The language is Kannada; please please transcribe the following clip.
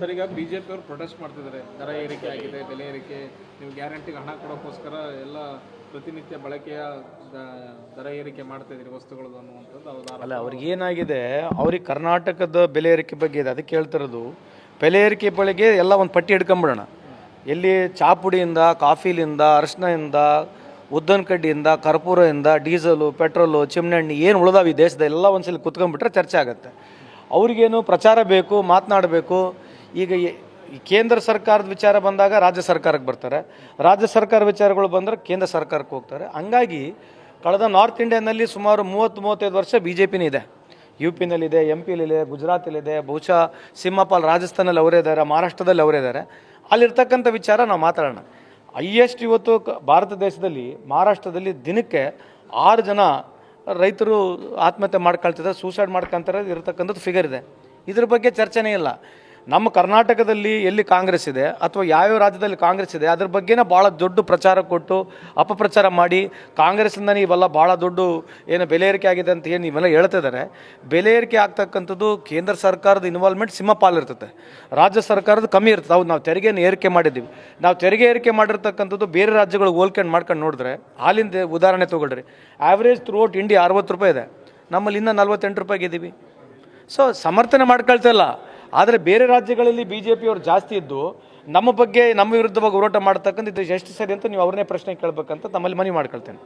ಸರ್, ಈಗ ಬಿ ಜೆ ಪಿಯವರು ಪ್ರೊಟೆಸ್ಟ್ ಮಾಡ್ತಿದ್ದಾರೆ ದರ ಏರಿಕೆ ಆಗಿದೆ, ಬೆಲೆ ಏರಿಕೆ, ನೀವು ಗ್ಯಾರಂಟಿಗೆ ಹಣ ಕೊಡೋಕ್ಕೋಸ್ಕರ ಎಲ್ಲ ಪ್ರತಿನಿತ್ಯ ಬಳಕೆಯ ದರ ಏರಿಕೆ ಮಾಡ್ತಾ ಇದ್ದೀರಿ ವಸ್ತುಗಳದ್ದು ಅನ್ನುವಂಥದ್ದು ಅಲ್ಲ, ಅವ್ರಿಗೆ ಏನಾಗಿದೆ, ಅವ್ರಿಗೆ ಕರ್ನಾಟಕದ ಬೆಲೆ ಏರಿಕೆ ಬಗ್ಗೆ ಇದೆ. ಅದಕ್ಕೆ ಹೇಳ್ತಿರೋದು ಬೆಲೆ ಏರಿಕೆ ಬಳಿಗೆ ಎಲ್ಲ ಒಂದು ಪಟ್ಟಿ ಹಿಡ್ಕೊಂಬಿಡೋಣ. ಎಲ್ಲಿ ಚಾಪುಡಿಯಿಂದ, ಕಾಫಿಲಿಂದ ಅರಿಶಿನದಿಂದ ಉದ್ದನ ಕಡ್ಡಿಯಿಂದ ಕರ್ಪೂರದಿಂದ, ಡೀಸಲು, ಪೆಟ್ರೋಲು ಚಿಮ್ಣೆಣ್ಣೆ ಏನು ಉಳಿದಾವೆ ಈ ದೇಶದ ಎಲ್ಲ ಒಂದ್ಸಲ ಕುತ್ಕೊಂಡ್ಬಿಟ್ರೆ ಚರ್ಚೆ ಆಗುತ್ತೆ. ಅವ್ರಿಗೇನು ಪ್ರಚಾರ ಬೇಕು, ಮಾತನಾಡಬೇಕು ಈಗ ಈ- ಕೇಂದ್ರ ಸರ್ಕಾರದ ವಿಚಾರ ಬಂದಾಗ ರಾಜ್ಯ ಸರ್ಕಾರಕ್ಕೆ ಬರ್ತಾರೆ. ರಾಜ್ಯ ಸರ್ಕಾರ ವಿಚಾರಗಳು ಬಂದರೆ ಕೇಂದ್ರ ಸರ್ಕಾರಕ್ಕೆ ಹೋಗ್ತಾರೆ. ಹಂಗಾಗಿ ಕಳೆದ ನಾರ್ತ್ ಇಂಡಿಯಾನಲ್ಲಿ ಸುಮಾರು ಮೂವತ್ತು, ಮೂವತ್ತೈದು ವರ್ಷ ಬಿ ಜೆ ಪಿನೇ ಇದೆ. ಯು ಪಿನಲ್ಲಿದೆ ಎಂ ಪಿಲಿದೆ ಗುಜರಾತಲ್ಲಿದೆ, ಬಹುಶಃ ಸಿಂಹಪಾಲ್ ರಾಜಸ್ಥಾನಲ್ಲಿ ಅವರೇ ಇದ್ದಾರೆ, ಮಹಾರಾಷ್ಟ್ರದಲ್ಲಿ ಅವರೇ ಇದ್ದಾರೆ. ಅಲ್ಲಿರ್ತಕ್ಕಂಥ ವಿಚಾರ ನಾವು ಮಾತಾಡೋಣ. ಹೈಯೆಸ್ಟ್ ಇವತ್ತು ಭಾರತ ದೇಶದಲ್ಲಿ, ಮಹಾರಾಷ್ಟ್ರದಲ್ಲಿ ದಿನಕ್ಕೆ ಆರು ಜನ ರೈತರು ಆತ್ಮಹತ್ಯೆ ಮಾಡ್ಕೊಳ್ತಿದ್ದಾರೆ, ಸೂಸೈಡ್ ಮಾಡ್ಕೊಂತಾರೆ ಇರತಕ್ಕಂಥದ್ದು ಫಿಗರ್ ಇದೆ. ಇದ್ರ ಬಗ್ಗೆ ಚರ್ಚೆನೇ ಇಲ್ಲ. ನಮ್ಮ ಕರ್ನಾಟಕದಲ್ಲಿ ಎಲ್ಲಿ ಕಾಂಗ್ರೆಸ್ ಇದೆ ಅಥವಾ ಯಾವ್ಯಾವ ರಾಜ್ಯದಲ್ಲಿ ಕಾಂಗ್ರೆಸ್ ಇದೆ, ಅದ್ರ ಬಗ್ಗೆನೇ ಭಾಳ ದೊಡ್ಡ ಪ್ರಚಾರ ಕೊಟ್ಟು ಅಪಪ್ರಚಾರ ಮಾಡಿ ಕಾಂಗ್ರೆಸ್ಸಿಂದನೇ ಇವೆಲ್ಲ ಭಾಳ ದೊಡ್ಡ ಏನು ಬೆಲೆ ಏರಿಕೆ ಆಗಿದೆ ಅಂತ ಏನು ಇವೆಲ್ಲ ಹೇಳ್ತಿದ್ದಾರೆ ಬೆಲೆ ಏರಿಕೆ ಆಗ್ತಕ್ಕಂಥದ್ದು ಕೇಂದ್ರ ಸರ್ಕಾರದ ಇನ್ವಾಲ್ವ್ಮೆಂಟ್ ಸಿಂಹಪಾಲ್ ಇರ್ತದೆ. ರಾಜ್ಯ ಸರ್ಕಾರದ ಕಮ್ಮಿ ಇರ್ತದೆ. ಹೌದು, ನಾವು ತೆರಿಗೆಯನ್ನು ಏರಿಕೆ ಮಾಡಿದ್ದೀವಿ. ನಾವು ತೆರಿಗೆ ಏರಿಕೆ ಮಾಡಿರ್ತಕ್ಕಂಥದ್ದು ಬೇರೆ ರಾಜ್ಯಗಳಿಗೆ ಹೋಲ್ಕೊಂಡು ಮಾಡ್ಕೊಂಡು ನೋಡಿದ್ರೆ, ಹಾಲಿಂದ ಉದಾಹರಣೆ ತೊಗೊಳ್ರಿ. ಆ್ಯಾವ್ರೇಜ್ ಥ್ರೂ ಔಟ್ ಇಂಡಿಯಾ ಅರವತ್ತು ರೂಪಾಯಿ ಇದೆ. ನಮ್ಮಲ್ಲಿ ಇನ್ನೂ ನಲ್ವತ್ತೆಂಟು ರೂಪಾಯಿಗೆ ಇದ್ದೀವಿ ಸೊ ಸಮರ್ಥನೆ ಮಾಡ್ಕೊಳ್ತಾ ಇಲ್ಲ. ಆದರೆ ಬೇರೆ ರಾಜ್ಯಗಳಲ್ಲಿ ಬಿ ಜೆ ಪಿಯವರು ಜಾಸ್ತಿ ಇದ್ದು ನಮ್ಮ ಬಗ್ಗೆ ನಮ್ಮ ವಿರುದ್ಧವಾಗಿ ಹೋರಾಟ ಮಾಡ್ತಕ್ಕಂಥ ಇದು ಎಷ್ಟು ಸರಿ ಅಂತ ನೀವು ಅವ್ರನ್ನೇ ಪ್ರಶ್ನೆ ಕೇಳಬೇಕಂತ ತಮ್ಮಲ್ಲಿ ಮನವಿ ಮಾಡ್ಕೊಳ್ತೇನೆ.